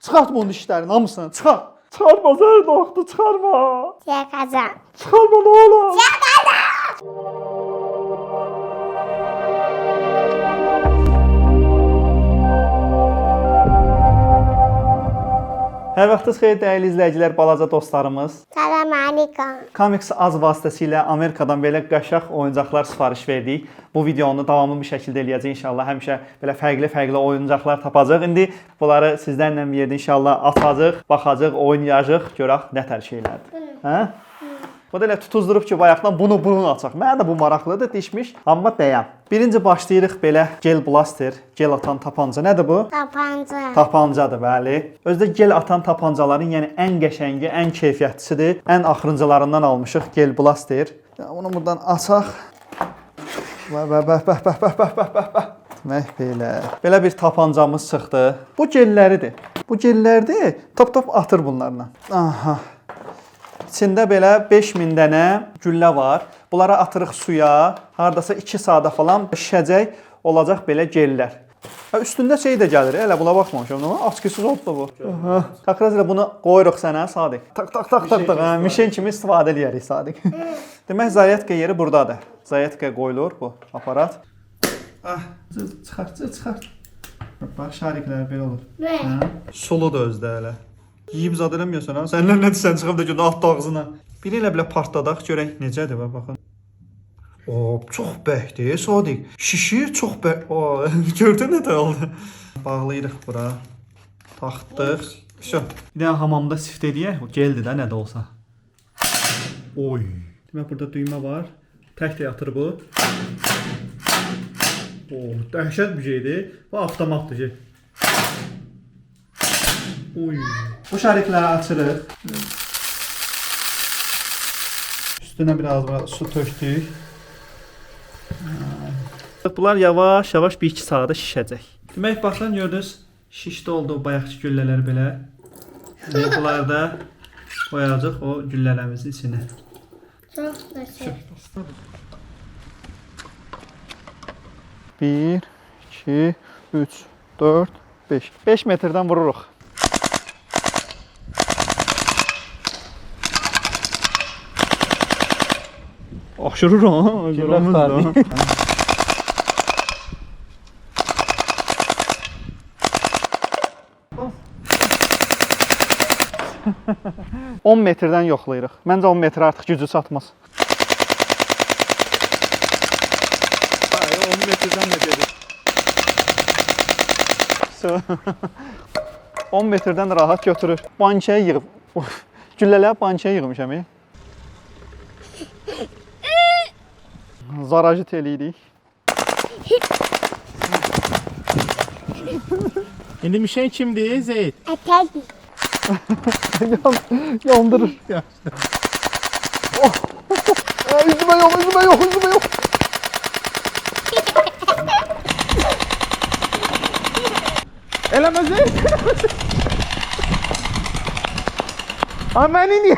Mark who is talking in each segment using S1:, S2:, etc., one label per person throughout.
S1: Çıxartma onun dişlərini, hamısını, çıxart. Çıxarma Zərdo, axtı, çıxarma.
S2: Çıkacağım.
S1: Çıxarma nə olur. Çıkacağım. Hər vaxtınız xeyir dəyərli izləyicilər, balaca dostlarımız.
S2: Salam aleyküm.
S1: Comics Az vasitəsilə Amerikadan belə qəşəng oyuncaqlar sifariş verdik. Bu videonu davamlı bir şəkildə eləyəcəyik inşallah. Həmişə belə fərqli-fərqli oyuncaqlar tapacağıq. İndi bunları sizlərlə bir yerdə inşallah atacağıq, baxacağıq, oynayacağıq, görək nə tər şeylərdir. Hə? Bu da elə tutuzdurub ki, bayaqdan bunu bunu açaq. Mənə də bu maraqlıdır, dişmiş, amma bəyəm. Birinci başlayırıq belə gel blaster, gel atan tapanca. Nədir bu?
S2: Tapanca.
S1: Tapancadır, bəli. Özdə gel atan tapancaların, yəni ən qəşəngi, ən keyfiyyətlisidir. Ən axırıncılarından almışıq gel blaster. Bunu buradan açaq. Və və və və və və və və və. Demək belə. Belə bir tapancamız çıxdı. Bu gelləridir. Bu gellərdir. Top-top atır bunlarla. Aha. İçində belə 5000 dənə güllə var. Bunları atırıq suya. Hardasa 2 saata falan şişəcək olacaq belə gellər. Ha üstündə şey də gəlir. Elə buna baxmamışam. Açqısız oldu bu. Aha. Takraz ilə bunu qoyuruq sənə Sadiq. Tak tak tak tak tak. Hə, mişin kimi istifadə eləyirik Sadiq. Demək zayetka yeri burdadır. Zayetka qoyulur bu aparat. Ah, çıxart, çıxart. Bax şariklər belə olur. Hə? Solu da özdə elə. Yeyib zad eləməyəsən ha. Səndən nə desən çıxıb da gün alt ağzına. Biri elə belə partladaq görək necədir və baxın. O, çox bəhdir, Sadiq. Şişir çox bəh. O, gördün nə oldu? Bağlayırıq bura. Taxtdıq. Şo. Bir də hamamda sift eləyək. O geldi də nə də olsa. Oy. Demək burada düymə var. Tək də yatır bu. O, dəhşət bir şeydir. Bu avtomatdır şey. Oy. Bu şərikləri açırıq. Üstünə biraz su tökdük. Bunlar yavaş-yavaş 1-2 saata şişəcək. Demək baxın gördünüz, şişdə oldu o bayaqki güllələr belə. Bunları da qoyacaq o güllələrimizin içinə.
S2: çok da şey.
S1: 1 2 3 4 5. 5 metrdən vururuq. Aşırır ha.
S3: Giraf tabii.
S1: 10 metrdən yoxlayırıq. Məncə 10 metr artıq gücü çatmaz. Ay, 10 metrdən nə gedir? 10 metrdən rahat götürür. Bankaya yığıb. Güllələri bankaya yığmışam. zaražitelj
S3: lidí. Endişen şimdi Zeyd.
S2: Atardı.
S1: Yan- Yandırır. Oh. Aa, Üzüme yok, üzüme yok, üzüme yok.
S3: Eleme Zeyd. Aman niye?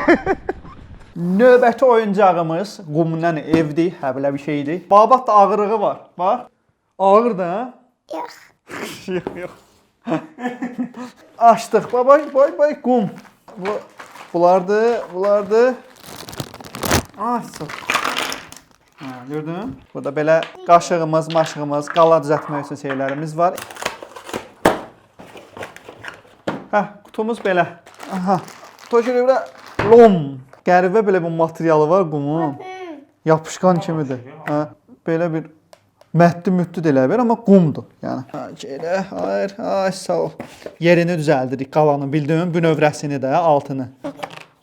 S1: Növbəti oyuncağımız qumdan evdir, hə belə bir şeydir. Babat da ağırlığı var. Bax. Ağır da. hə?
S2: Yok.
S1: yox, yox. Açdıq. Bay, bay, bay, qum. Bu bulardı, bulardı. Açsın. Ha, gördün? Burada belə qaşığımız, maşığımız, qala düzəltmək üçün şeylərimiz var. Hə, qutumuz belə. Aha. Toşuru belə lom. Qəribə belə bir materialı var qumun. Yapışqan kimidir. Hə, belə bir mətdi mütdü də elə bir, amma qumdur. Yəni. Ha, elə, hayır, ay sağ ol. Yerini düzəldirik qalanın, bildin, bünövrəsini də, altını.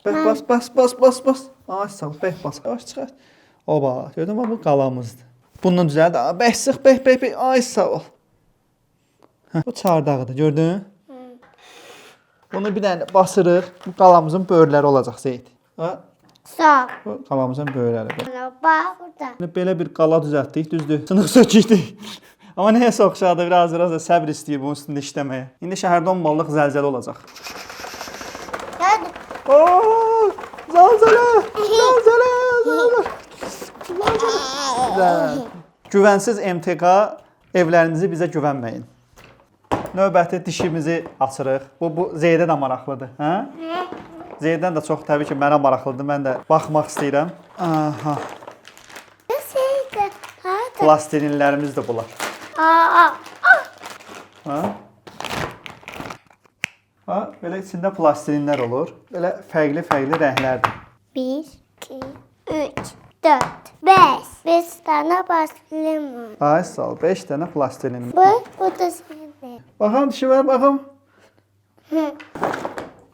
S1: Bəh, bas, bas, bas, bas, bas. Ay sağ ol, bəh, bas. Yavaş çıxart. Oba, gördün mü bu qalamızdır. Bunun düzəldi. Bəh, sıx, bəh, bəh, bəh. Ay sağ ol. Hə, bu çardağıdır, gördün? Bunu bir dənə basırıq. Bu qalamızın böyürləri olacaq Zeyd. Ha?
S2: Sağ.
S1: Qalamızın böyürləri. bu.
S2: Bak burada.
S1: Yəni Belə bir qala düzəltdik, düzdür? Sınıq söküldük. Amma nəyəsə oxşadı, biraz biraz da səbr istəyir bunun üstündə işləməyə. İndi şəhərdə 10 ballıq zəlzələ olacaq. Oo! Zəlzələ! Zəlzələ! Zəlzələ! Güvənsiz MTK evlərinizi bizə güvənməyin. növbəti dişimizi açırıq. Bu bu Zeydə də maraqlıdır, hə? Zeydən də çox təbii ki, mənə maraqlıdır. Mən də baxmaq istəyirəm. Aha, plastilinlərimiz də bunlar.
S2: Aa.
S1: Ha? Ha, belə içində plastilinlər olur. Belə fərqli-fərqli rənglərdir.
S2: Bir, iki, üç, dört, beş. Beş tane pastilem var.
S1: Ay sağ ol. 5 dənə plastilin.
S2: Bu, bu da senin.
S1: Baxam dişi var, baxım.
S2: Hı.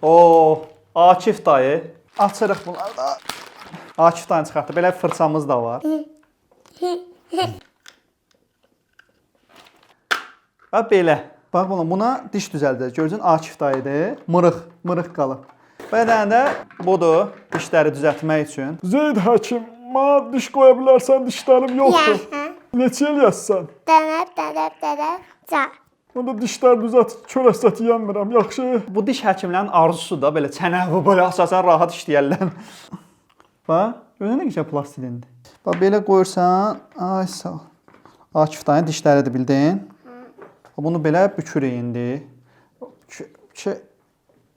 S1: Oo, Akif dayı. Açırıq bunları da. Akif dayı çıxartdı. Belə bir fırçamız da var. Və belə. Bax buna, buna diş düzəldəcək. Görürsən Akif dayıdır. Mırıq, mırıq qalıb. Bir dənə də budur, dişləri düzəltmək üçün.
S3: Zeyd həkim, mənə diş qoya bilərsən, dişlərim yoxdur. Neçə il yazsan?
S2: Dənəb, dənəb, dənəb, ca.
S3: Onda dişlər düzət, çörəsət yeyəmirəm. Yaxşı.
S1: Bu diş həkimlərinin arzusudur da, belə çənəvi belə əsasən rahat işləyərlər. Bax, görürsən nə gözəl plastilindir. Bax belə qoyursan, ay sağ ol. Akif dayının dişləridir bildin? Bunu belə bükürük indi. Ç-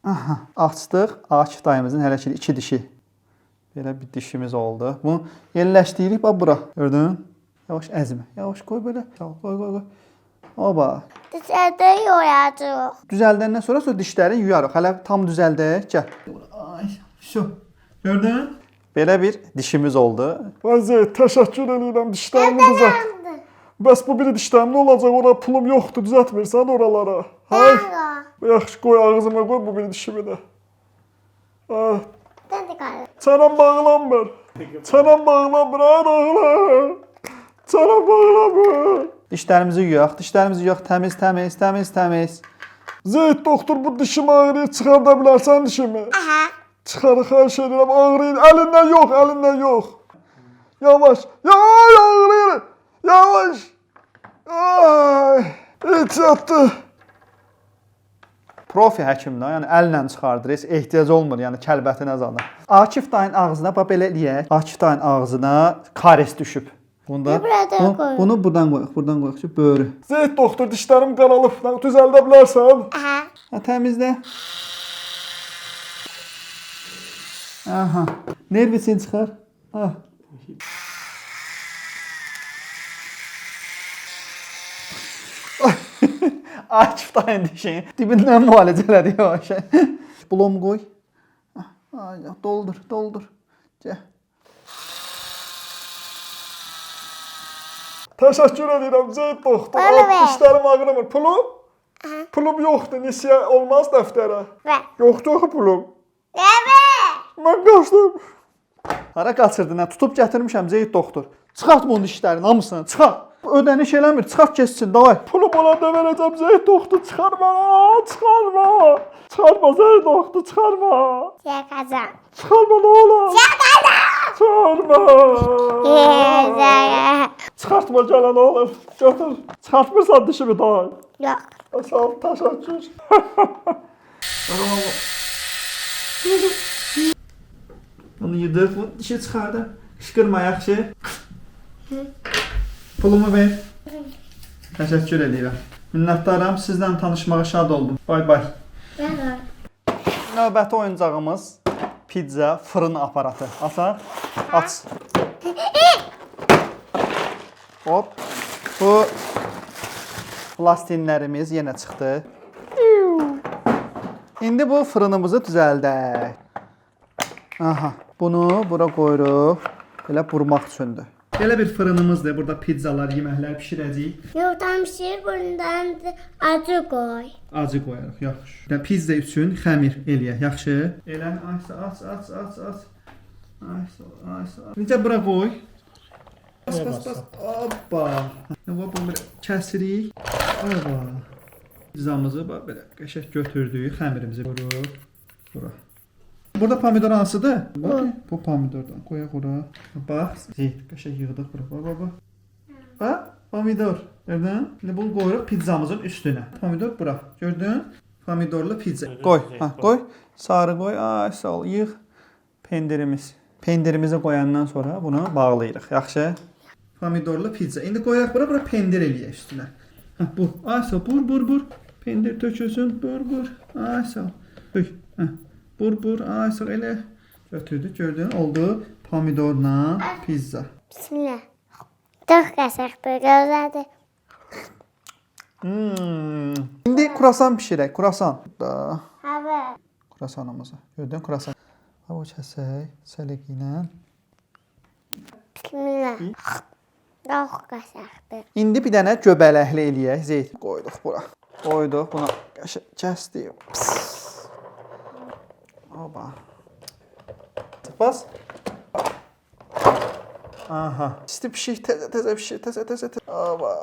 S1: Aha, açdıq. Akif dayımızın hələ ki iki dişi. Belə bir dişimiz oldu. Bunu yerləşdiririk bax bura. Gördün? Yavaş əzmə. Yavaş qoy belə. Tamam, qoy qoy qoy. Oba.
S2: Dışarıda yoyacaq.
S1: Düzəldəndən sonra sonra dişləri yuyarıq. Hələ tam düzəldək. Gəl. Ay, şu. Gördün? Belə bir dişimiz oldu.
S3: Zeyd, təşəkkür edirəm, dişlərimi düzət. Bəs bu biri dişlərim nə olacaq? Ora pulum yoxdur, düzəltmirsən oralara. Hay. Yaxşı, qoy ağzıma qoy bu biri dişimi də. Ah, çənəm bağlanmır. Çənəm bağlanmır, ay oğlan. Çənəm bağlanmır.
S1: Dişlərimizi yuyaq. Dişlərimizi yuyaq. Təmiz, təmiz, təmiz, təmiz.
S3: Zeyd doktor bu dişim ağrıyır, çıxarda bilərsən dişimi?
S2: Aha.
S3: Çıxar, xahiş edirəm, ağrıyır. Əlindən yox, əlindən yox. Yavaş, yavaş ağrıyır. Yavaş. Ay, ehtiyatlı.
S1: Profi həkimdir, yəni əllə çıxardır. Heç ehtiyac olmur, yəni kəlbətin azalır. Akif dayın ağzına bax belə eləyək. Akif dayın ağzına karies düşüb. Bunda
S2: burada
S1: bunu, bunu buradan qoyaq, buradan qoyaq ki, böyrü.
S3: Zeyd doktor dişlərim qaralıb, düzəldə bilərsən?
S2: Aha.
S1: Ha, təmizlə. Aha. Nervisini çıxar. Ah. Akif dayın dişini dibindən müalicə elədi yavaş. Blom qoy. Ah, Ay, doldur, doldur. Gəl.
S3: Təşəkkür edirəm Zeyd doktor.
S2: Bana ver.
S3: Dişlərim ağrımır. Pulum? Pulum yoxdur, nisiyə olmaz dəftərə.
S2: Ver.
S3: Yoxdur axı pulum.
S2: Evet.
S3: Mən qaçdım.
S1: Hara qaçırdın? Nə tutub gətirmişəm Zeyd doktor. Çıxart bunun dişlərini hamısını, çıxart. Ödəniş eləmir, çıxart keçsin, davay.
S3: Pulum olanda verəcəm Zeyd doktor, çıxarma, çıxarma. Çıxarma Zeyd doktor, çıxarma.
S2: Yakacağım.
S3: Çıxarma nə olar? Çıxarma.
S2: Yakacağım.
S3: Çıxartma gələ nə olur? Götür. Çıxartmırsan dişimi daha.
S2: Yok.
S3: Sağ ol, təşəkkür.
S1: Bunu yuduk, bunu dişi çıxardı. Qışqırma yaxşı. Pulumu ver. Təşəkkür edirəm. Minnətdaram. Sizlə tanışmağa şad oldum. Bay bay. Növbəti oyuncağımız pizza fırın aparatı. Açaq. Aç. Hop. Bu plastinlərimiz yenə çıxdı. İndi bu fırınımızı düzəldək. Aha, bunu bura qoyuruq. Belə burmaq üçündür. Belə bir fırınımızdır. Burada pizzalar, yeməklər bişirəcəyik.
S2: Yurtdan bir şey bundan da acı koy.
S1: Acı qoyarıq, yaxşı. Və pizza üçün xəmir eləyək, yaxşı? Elə, aç, aç, aç, aç, aç. Aç, aç, aç. Necə bura qoy? Bas, bas, bas. Hoppa. Və bunu belə kəsirik. Hoppa. Pizzamızı bax belə qəşəng götürdük, xəmirimizi qoyuruq bura. Burada pomidor hansıdır? Bax, bu pomidordan qoyaq ora. Bax, zeyt qəşəng yığdıq bura. Bax, bax, bax. Bax, pomidor. Gördün? İndi bunu qoyuruq pizzamızın üstünə. Pomidor bura. Gördün? Pomidorlu pizza. Qoy, ha, qoy. Sarı qoy. Ay, sağ ol. Yığ pendirimiz. Pendirimizi qoyandan sonra bunu bağlayırıq. Yaxşı? Pomidorlu pizza. İndi qoyaq bura, bura pendir eləyək üstünə. Ha, bu. Ay, sağ bur, bur, bur. Pendir tökülsün. Bur bur. Ay sağ ol. Bur. Hə. Bur bur. Ay sağ ol. elə. Götürdük, gördün? Oldu. Pomidorla pizza.
S2: Bismillah. Çok kaşıktır gözlerdi.
S1: Hmm. İndi kurasan bişirək. Kurasan. Da.
S2: Hava.
S1: Kurasanımızı. Gördün kurasan. Ha o kəsək. Sələq ilə.
S2: Bismillah. Çok kaşıktır.
S1: İndi bir dənə göbələkli eləyək. Zeyt qoyduq bura. Qoyduq. Buna qəşəng kəsdik. Oba. Bas. Aha. İsti pişik, təzə təzə pişik, təzə təzə. təzə. Oba.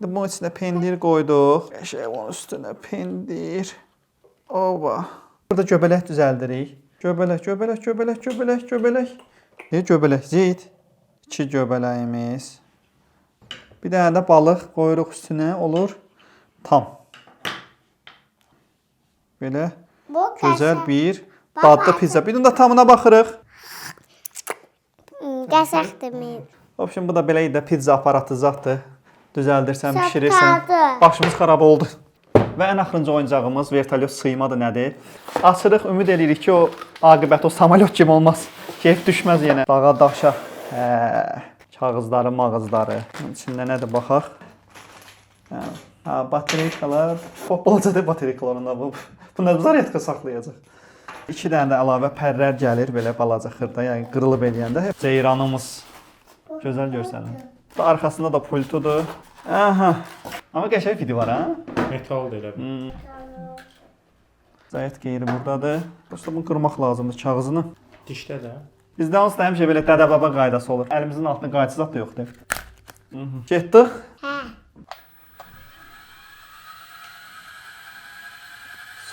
S1: İndi bunun içinə pendir qoyduq. Qəşəng onun üstünə pendir. Oba. Burada göbələk düzəldirik. Göbələk, göbələk, göbələk, göbələk, göbələk. E, göbələk, zeyt. 2 göbələyimiz. Bir dənə də balıq qoyuruq üstünə, olur tam. Belə
S2: Bu
S1: gözəl
S2: qəşəng.
S1: bir dadlı pizza. Bir də tamına baxırıq.
S2: Hmm, Qəşəngdir
S1: mi? Vəbşin bu da belə idi pizza aparatı zaddır. Düzəldirsən,
S2: Çox
S1: pişirirsən.
S2: dadlı.
S1: Başımız xarab oldu. Və ən axırıncı oyuncağımız vertolyot sıymadır nədir? Açırıq, ümid eləyirik ki, o aqibət o samolyot kimi olmaz. Keyf düşməz yenə dağa daşa. Hə kağızları, mağızları. Bunun içində nədir baxaq. Hə, ha, bateriykalar. Balacadır bateriykalarında bu. Bu nə zaryadka saxlayacaq. 2 dənə də əlavə pərlər gəlir belə balaca xırda, yəni qırılıb eləyəndə ceyranımız gözəl görsənir. Bu arxasında da pultudur. Aha. Amma qəşəng video var ha.
S3: Metal da elə bil.
S1: Zayət qeyri burdadır. Prosta bunu qırmaq lazımdır kağızını.
S3: Dişdə də.
S1: Bizdə onsuz da həmişə belə dədə-baba qaydası olur. Əlimizin altında qayçı zad da yoxdur. Getdik.
S2: He.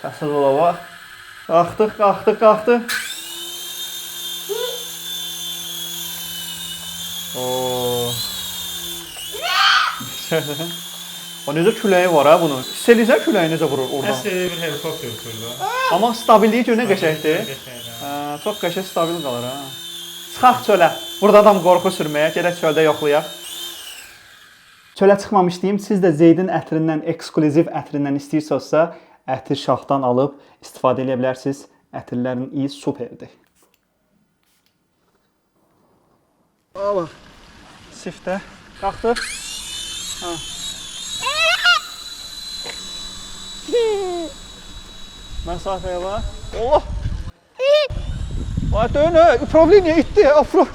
S1: Səsiz olava. Qalxdıq, qalxdıq, qalxdıq. Oo. o necə küləyi var ha bunun. Hiss eləyirsən küləyi necə vurur oradan.
S3: Əsl bir helikopter uçurdu.
S1: Amma stabilliyi görə nə qəşəngdir.
S3: Qəşəng.
S1: Hə, çox qəşəng stabil qalır ha. Çıxaq çölə. Burada adam qorxu sürməyə, gedək çöldə yoxlayaq. Çölə çıxmamışdım. Siz də Zeydin ətrindən, ekskluziv ətrindən istəyirsinizsə, ətir şaxdan alıb istifadə edə bilərsiniz. Ətirlərin iyi superdir. Aba. Siftə. Qalxdıq. Ha. Məsafəyə bax. Allah. Vay dönə, upravleniya itdi. Afro.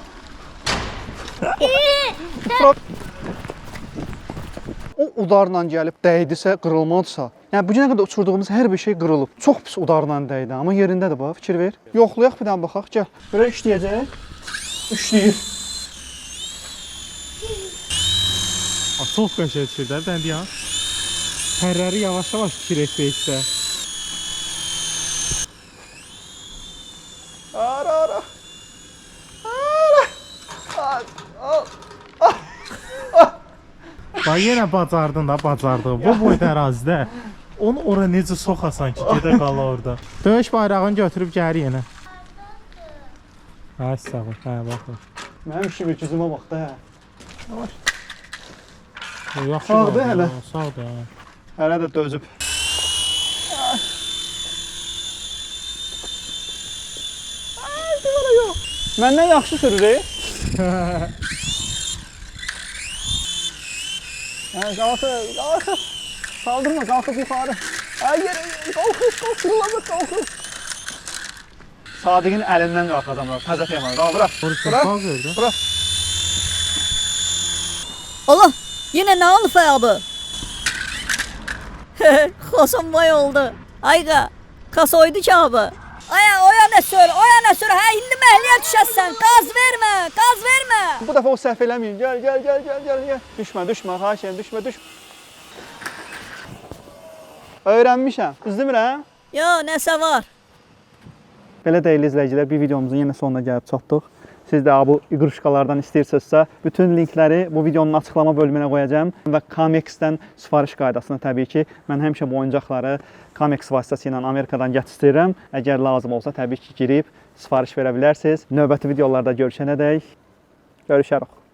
S1: O udarla gəlib dəydisə, qırılmadısa, yəni bu günə qədər uçurduğumuz hər bir şey qırılıb. Çox pis udarla dəydi, amma yerindədir bax, fikir ver. Yoxlayaq bir dənə baxaq, gəl. Görə işləyəcək. İşləyir.
S3: Çox qəşəng şeylər dəndi ya. Pərləri yavaş-yavaş kirətbəkdə.
S1: Ara ara. Ara. Ay, ay.
S3: Bax yenə bacardın da, bacardın. Bu boyda ərazidə onu ora necə soxasan ki, gedə qala orada. Döyüş bayrağını götürüb gəri yenə. Ay sağ ol. Hə, bax.
S1: Mənim gözümə bax da.
S3: O, Yaxşı.
S1: Sağdır hələ.
S3: Sağdır.
S1: Arada dözüp. Məndən yaxşı sürür. E? yəni qalxır, qalxır. Saldırma, qalxır yuxarı. Əgər qalxır, qalxır, qalxır, qalxır. Sadiqin əlindən qalxacam, təzə temanı.
S3: Qal,
S1: bura.
S3: Bura. Bura.
S4: Allah, yenə nə olub abi? Kosum boy oldu. Ayga kasoydu ki abi. Aya oya ne sür oya ne sür ha hindi mehliye düşersen gaz verme gaz verme.
S1: Bu dəfə o səhv eləməyin. Gəl, gəl, gəl, gəl, gəl, gəl. Düşmə, düşmə, xahiş edirəm, düşmə, düşmə. Öyrənmişəm. İzləmirəm.
S4: Yo nese var.
S1: Belə dəyərli izləyicilər, bir videomuzun yenə sonuna gəlib çatdıq. Siz də bu iqruşkalardan istəyirsinizsə, bütün linkləri bu videonun açıqlama bölümünə qoyacağam və Comex-dən sifariş qaydasına təbii ki, mən həmişə bu oyuncaqları Comex vasitəsilə Amerikadan gətirirəm. Əgər lazım olsa təbii ki, girib sifariş verə bilərsiniz. Növbəti videolarda görüşənədək görüşərik.